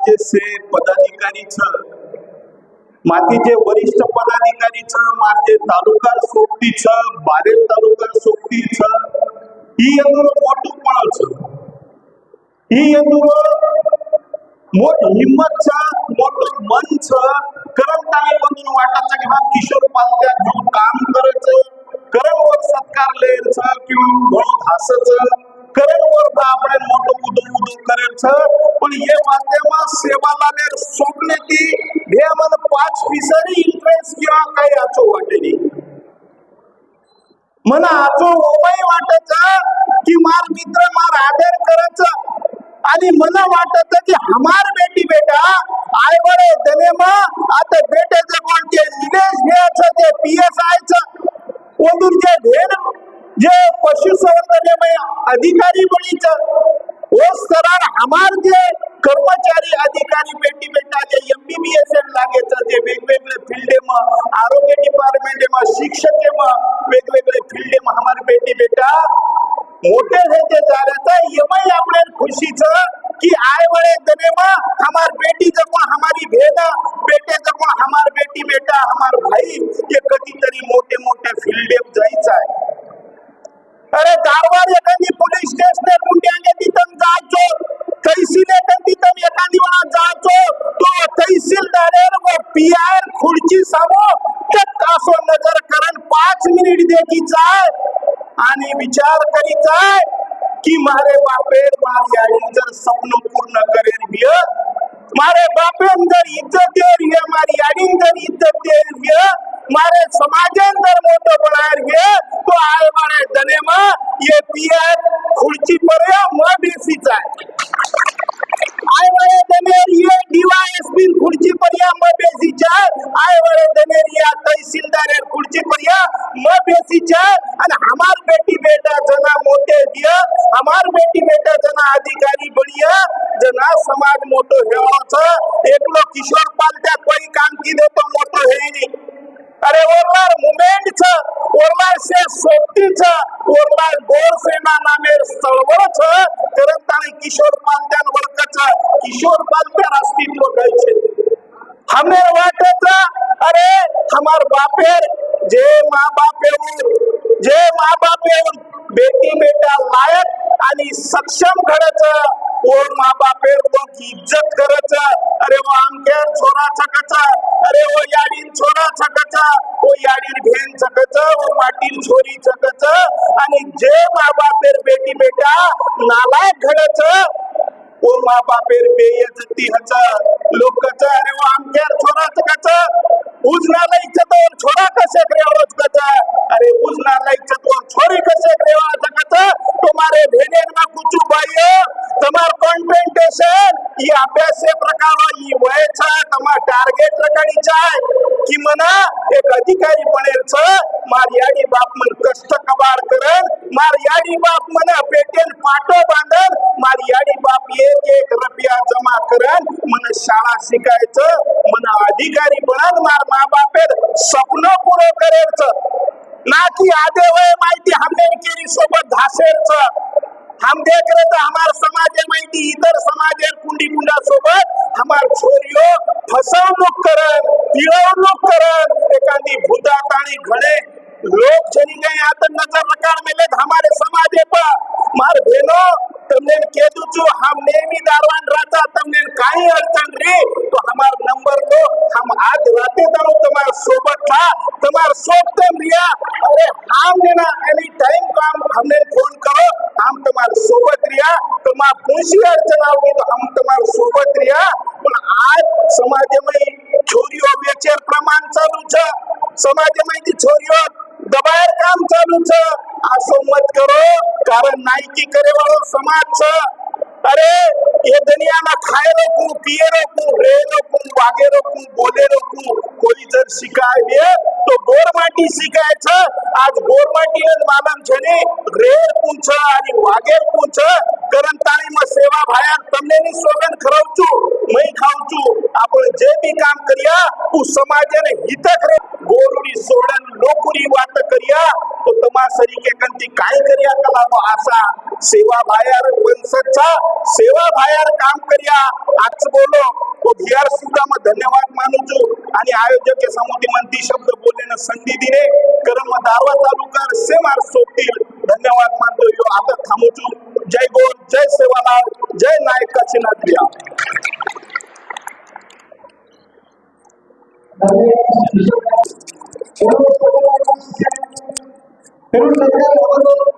मार्जेसे पदाधिकारीचं मातीचे वरिष्ठ पदाधिकारीचं माझे तालुका सोबतीचं बारेल तालुका सोबतीचं ही यंत्र मोठं पळायचं ही यंत्र मोठ हिंमतचा मोठं मनच करमताळी मधून वाटायचं की हा किशोर पालत्या घेऊन काम करायचं करणवर सत्कार लेयचं किंवा म्हणून हसायचं करणवर आपण मोठं उदो उदो करायचं पण हे माध्यमा पाच पिसरी काही आचो आचो ओबाई वाटत की मार मित्र मार आदर करायचं. आणि मला वाटत की हमार बेटी बेटा आय बरे दने आता बेटेचे कोणते निलेश घ्यायचं ते पी एस आयचं ओदून जे धेन जे पशुसंवर्धन अधिकारी बनीचं ओ हो, सरार हमार जे ठिकाणी अधिकारी बेटी जे एमबीबीएस लागेचं जे वेगवेगळे फील्ड मग आरोग्य डिपार्टमेंट मग शिक्षक मग वेगवेगळे फील्ड मग हमार बेटी बेटा मोठे हे जे झाल्याचं यमई आपल्या खुशीचं की आय वळे दने मग हमार बेटी जगून हमारी भेद बेटे जगून हमार बेटी बेटा हमार भाई हे कधीतरी मोठे मोठे फील्ड जायचं आहे. अरे दारवार एखादी पोलीस स्टेशन कुंड्याने तिथं जायचो. तहसील पी आर खुर्ची समो टक असो नजर करण पाच मिनिट देखी जाय आणि विचार करी जाय की मारे बापेर मारी आई जर स्वप्न पूर्ण करेल बिय. मारे बापेन जर इज्जत देर ये मारी आई जर इज्जत देर बिय. मारे समाजन जर मोठं बनायर घे तो आय मारे दने मग ये पीआर खुर्ची पर मग जाय आय मारे दनेर मग बेसीच्या आणि हमार बेटी बेटा जना मोठे दिय हमार बेटी बेटा जना अधिकारी बढिया जना समाज मोठं हेवाचं. एकलो किशोर पालत्या कोई काम की देतो मोठं हे नाही अरे ओरलार मुमेंट ओरलार से सोबतीच ओरलार गोर सेना नामेर चळवळ करत आणि किशोर पालत्यान वर्गच किशोर पालत्यान अस्तित्व कळছে हमें वाटत अरे हमार बापेर जे माँ बापेर जे माँ बापेर बेटी बेटा लायक आणि सक्षम घडच ओ माँ बाप तो इज्जत करच अरे वो आमकेर छोरा छकच अरे वो याडीन छोरा छकच वो याडीन भेन छकच वो पाटील छोरी छकच आणि जे माँ बापेर बेटी बेटा नालायक घडच ओ माँ बापेर बेइज्जती तिहच लोकच अरे वो आमकेर छोरा छकच उजनाला इच्छतोर छोरा ఫౌండేషన్ ఈ అభ్యాసే ప్రకారం ఈ వయచ తమ कि मना एक अधिकारी बनेच मार याडी बाप मन कष्ट कबाड करन मार याडी बाप मन पेटेल पाटो बांधन मार याडी बाप एक एक रुपया जमा करन मन शाळा शिकायचं मन अधिकारी बनन मार मा बापेर स्वप्न पूर्ण करेच ना की आधे वय माहिती हमने केली सोबत धासेरचं. हम देख रहे थे हमारे समाज में इतर समाज कुंडी कुंडा सोबत हमार छोरियो फसवणूक करन पिळवणूक करत एखादी भूतात आणि घडे लोक चली गए आता नजर रकाड मेले हमारे समाज पर मार तमनेन के दूचू हम नेमी दारवान रहता. तमनेन काई अड़चन रे तो हमार नंबर दो. हम आज रहते दारू तुम्हार सोबत था. तुम्हार सोबते मिया अरे हम ने ना एनी टाइम काम हमने फोन करो. हम तुम्हार सोबत रिया. तुम्हार पूछी अड़चन आओगी तो हम तुम्हार सोबत रिया. पण आज समाज में छोरियों बेचेर प्रमाण चालू समाज में छोरियों દબાયેલ કામ ચાલુ છે. આ સંમત કરો, કારણ નાયકી કરે વાળો સમાજ છે. અરે, એ દુનિયામાં ખાયેલો કું પીએલો કું રહેલો કું વાગેલો કું, બોલેલો કું, કોઈ જર શીખાય તો ગોરમાટી શીખાય છે. આજ ગોરમાટી માલમ છે ને રેર કું છે અને વાગેર કરન છે. કરંતાણીમાં સેવા ભાયા, તમને ની સોગન ખરાવ છું મય ખાવ છું. આપણે જે ही काम करिया तू समाजाने हित करे. गोरुडी सोडन लोकुरी वाट करिया. तो तमा सरीके कंती काय करिया? कला तो आशा. सेवा बाहेर बनसचा सेवा भायर काम करिया. आज बोलो तो भियार सुद्धा मग धन्यवाद मानू છું आणि आयोजक समिती मंत्री शब्द बोलण्यानं संधी दिले. करम दावा तालुका सेमार सोडतील धन्यवाद मानतो यो. आता थांबू जय गोर जय सेवालाल जय नायक Pero no